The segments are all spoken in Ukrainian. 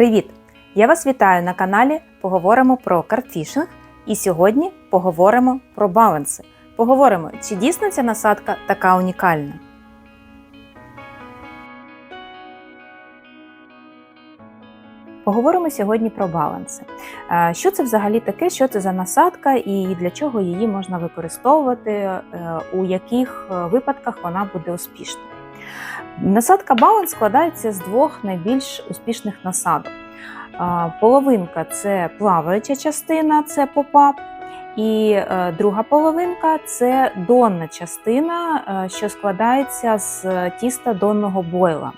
Привіт! Я вас вітаю на каналі Поговоримо про карпфішинг. І сьогодні поговоримо про баланси. Поговоримо, чи дійсно ця насадка така унікальна. Поговоримо сьогодні про баланси. Е, Що це взагалі таке, що це за насадка і для чого її можна використовувати, е, у яких е, випадках вона буде успішна. Насадка баланс складається з двох найбільш успішних насадок. Половинка це плаваюча частина, це попап. І е, друга половинка це донна частина, е, що складається з тіста донного бойла.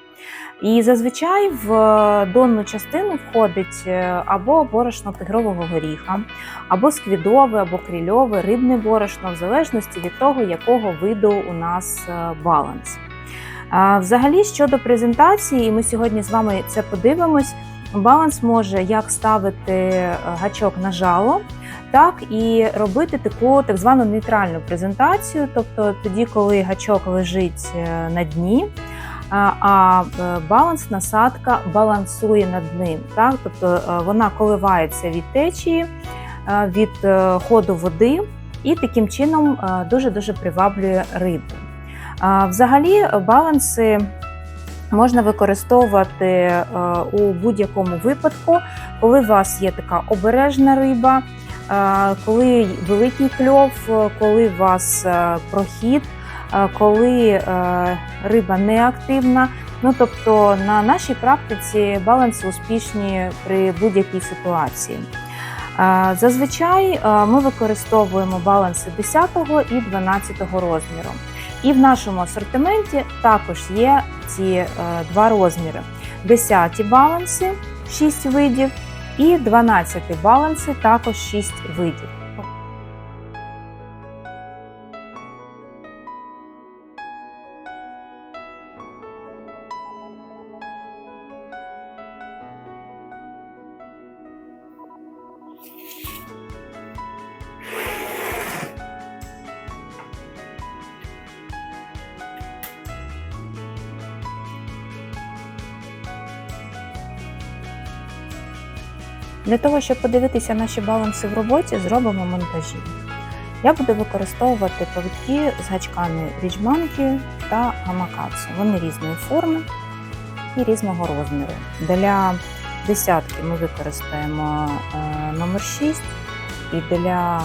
І зазвичай в е, донну частину входить е, або борошно тигрового горіха, або сквідове, або крільове, рибне борошно, в залежності від того, якого виду у нас е, баланс. Взагалі, щодо презентації, і ми сьогодні з вами це подивимось. Баланс може як ставити е, гачок на жало, так і робити таку так звану нейтральну презентацію, тобто тоді, коли гачок лежить е, на дні, а- е, баланс насадка балансує над ним. Так? Тобто вона коливається від течії, від ходу води і таким чином е, дуже-дуже приваблює рибу. Взагалі, баланси можна використовувати е, у будь-якому випадку, коли у вас є така обережна риба, е, коли великий кльов, коли у вас е, прохід, коли риба неактивна. Ну тобто на нашій практиці баланси успішні при будь-якій ситуації. Зазвичай ми використовуємо баланси 10 і 12 розміру. І в нашому асортименті також є ці е, два розміри: 10 баланси 6 видів, і 12 баланси також 6 видів. Для того, щоб подивитися наші баланси в роботі, зробимо монтажі. Я буду використовувати повідки з гачками річманки та гамакацу. Вони різної форми і різного розміру. Для десятки ми використаємо е, номер 6 і для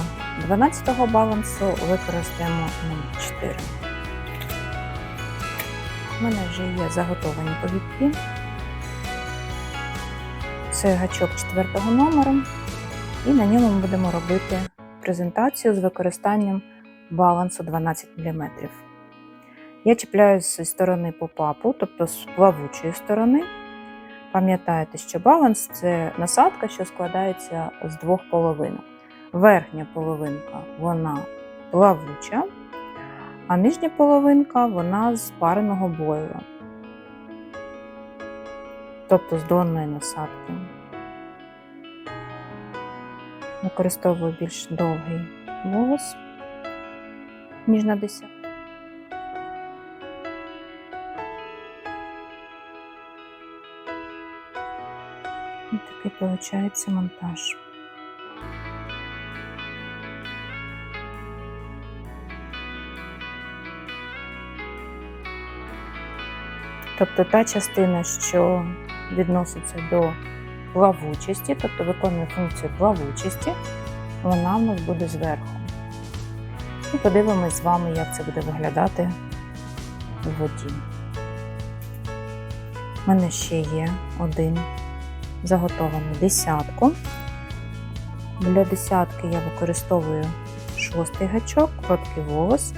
12 балансу використаємо номер 4. У мене вже є заготовані повідки. Це гачок четвертого номеру, і на ньому ми будемо робити презентацію з використанням балансу 12 мм. Я чіпляю зі сторони попапу, тобто з плавучої сторони. Пам'ятаєте, що баланс це насадка, що складається з двох половинок. Верхня половинка вона плавуча, а нижня половинка вона з пареного бойла тобто з донної насадки. Використовую більш довгий волос, ніж на десят. Ось такий виходить монтаж. Тобто та частина, що відноситься до плавучості, тобто виконує функцію плавучості, вона в нас буде зверху. І подивимось з вами, як це буде виглядати у воді. У мене ще є один заготований десятку. Для десятки я використовую шостий гачок, короткий волос.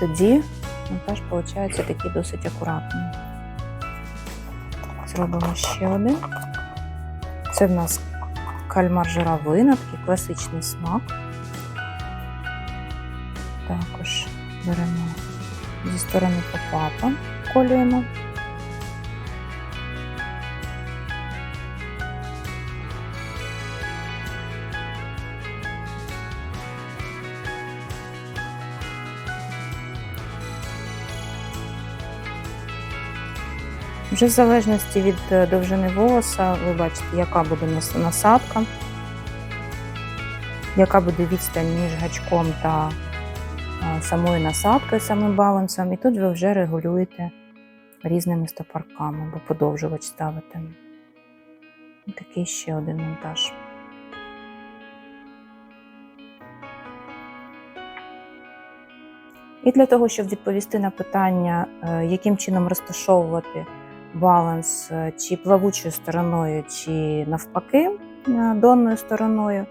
Тоді монтаж виходить такий досить акуратний. Зробимо ще один. Це в нас кальмар жировина, такий класичний смак. Також беремо зі сторони попапа, колюємо. Вже в залежності від е, довжини волоса, ви бачите, яка буде насадка, яка буде відстань між гачком та е, самою насадкою, самим балансом. І тут ви вже регулюєте різними стопарками або подовжувач ставите. Такий ще один монтаж. І для того, щоб відповісти на питання, е, яким чином розташовувати баланс е, чи плавучою стороною, чи навпаки е, донною стороною,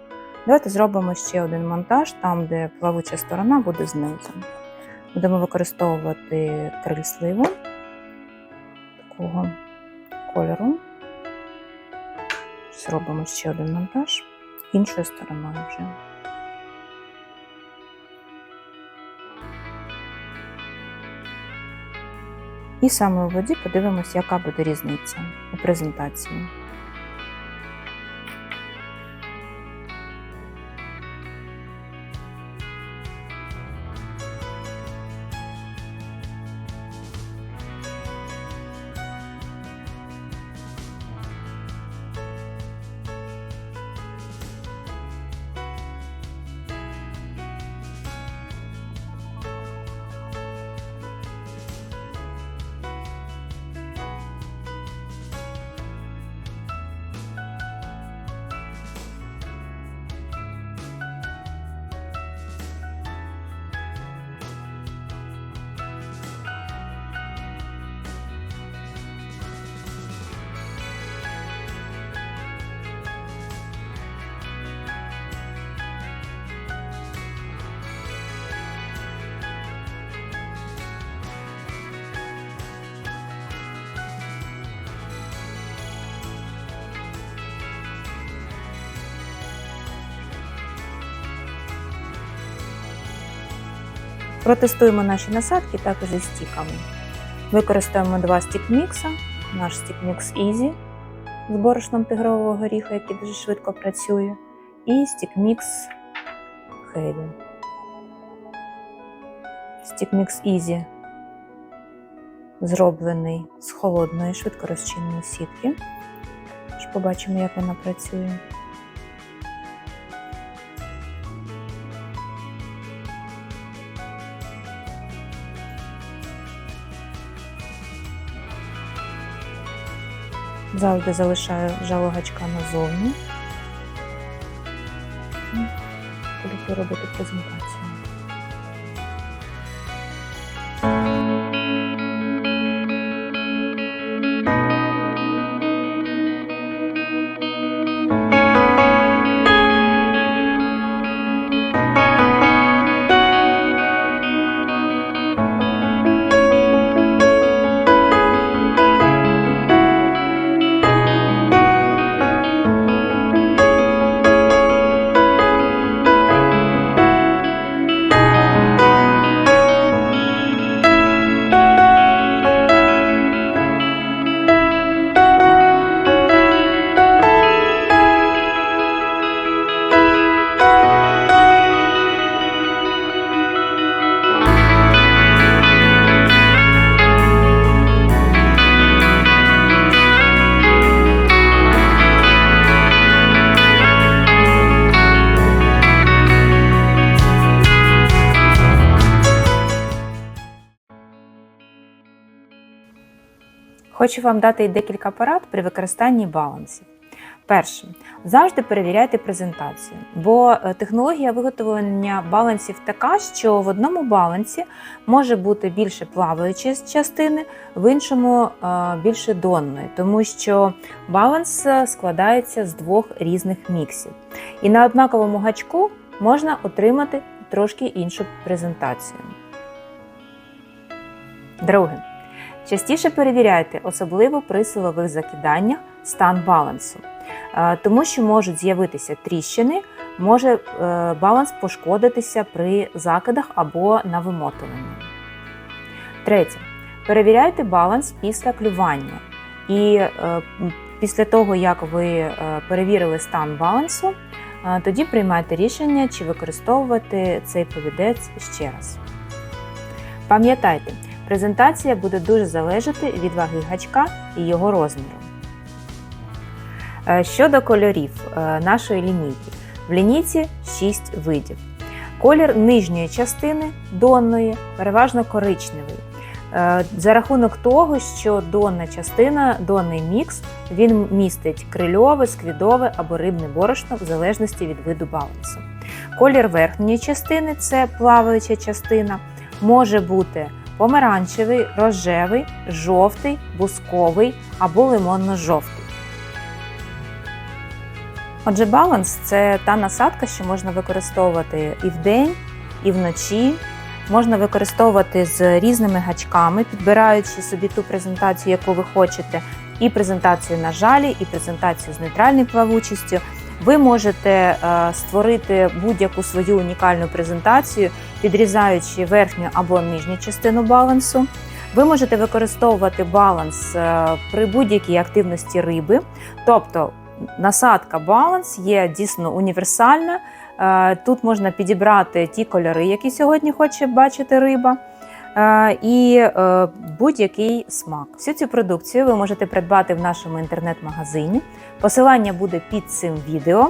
давайте зробимо ще один монтаж, там, де плавуча сторона буде знизу. Будемо використовувати криль сливу такого кольору. Зробимо ще один монтаж іншою стороною вже. І саме у воді подивимось, яка буде різниця у презентації. Протестуємо наші насадки також із стіками. Використаємо два стік-мікса, наш стік-мікс Easy з борошном тигрового горіха, який дуже швидко працює, і стік-мікс Heavy. Стік-мікс Easy зроблений з холодної швидкорозчинної сітки. Побачимо, як вона працює. Завжди залишаю жало гачка назовні. Буду робити презентацію. Хочу вам дати декілька порад при використанні балансів. Перше, завжди перевіряйте презентацію, бо е, технологія виготовлення балансів така, що в одному балансі може бути більше плаваючої частини, в іншому е, більше донної, тому що баланс е, складається з двох різних міксів. І на однаковому гачку можна отримати трошки іншу презентацію. Друге. Частіше перевіряйте, особливо при силових закиданнях, стан балансу, Е, тому що можуть з'явитися тріщини, може е, баланс пошкодитися при закидах або на вимотуванні. Третє. Перевіряйте баланс після клювання. І е, після того, як ви перевірили стан балансу, тоді приймайте рішення, чи використовувати цей повідець ще раз. Пам'ятайте, Презентація буде дуже залежати від ваги гачка і його розміру. Е, Щодо кольорів е, нашої лінійки, в лінійці 6 видів. Колір нижньої частини донної переважно коричневий. Е, За рахунок того, що донна частина, донний мікс, він містить крильове, сквідове або рибне борошно в залежності від виду балансу. Колір верхньої частини це плаваюча частина, може бути помаранчевий, рожевий, жовтий, бусковий або лимонно-жовтий. Отже, баланс це та насадка, що можна використовувати і вдень, і вночі. Можна використовувати з різними гачками, підбираючи собі ту презентацію, яку ви хочете, і презентацію на жалі, і презентацію з нейтральною плавучістю. Ви можете е, створити будь-яку свою унікальну презентацію, підрізаючи верхню або нижню частину балансу. Ви можете використовувати баланс е, при будь-якій активності риби, тобто насадка баланс є дійсно універсальна. Е, Тут можна підібрати ті кольори, які сьогодні хоче бачити риба, і е, будь-який смак. Всю цю продукцію ви можете придбати в нашому інтернет-магазині. Посилання буде під цим відео.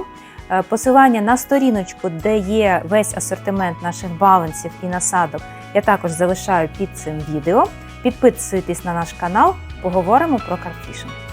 Е, Посилання на сторіночку, де є весь асортимент наших балансів і насадок, я також залишаю під цим відео. Підписуйтесь на наш канал, поговоримо про карфішинг.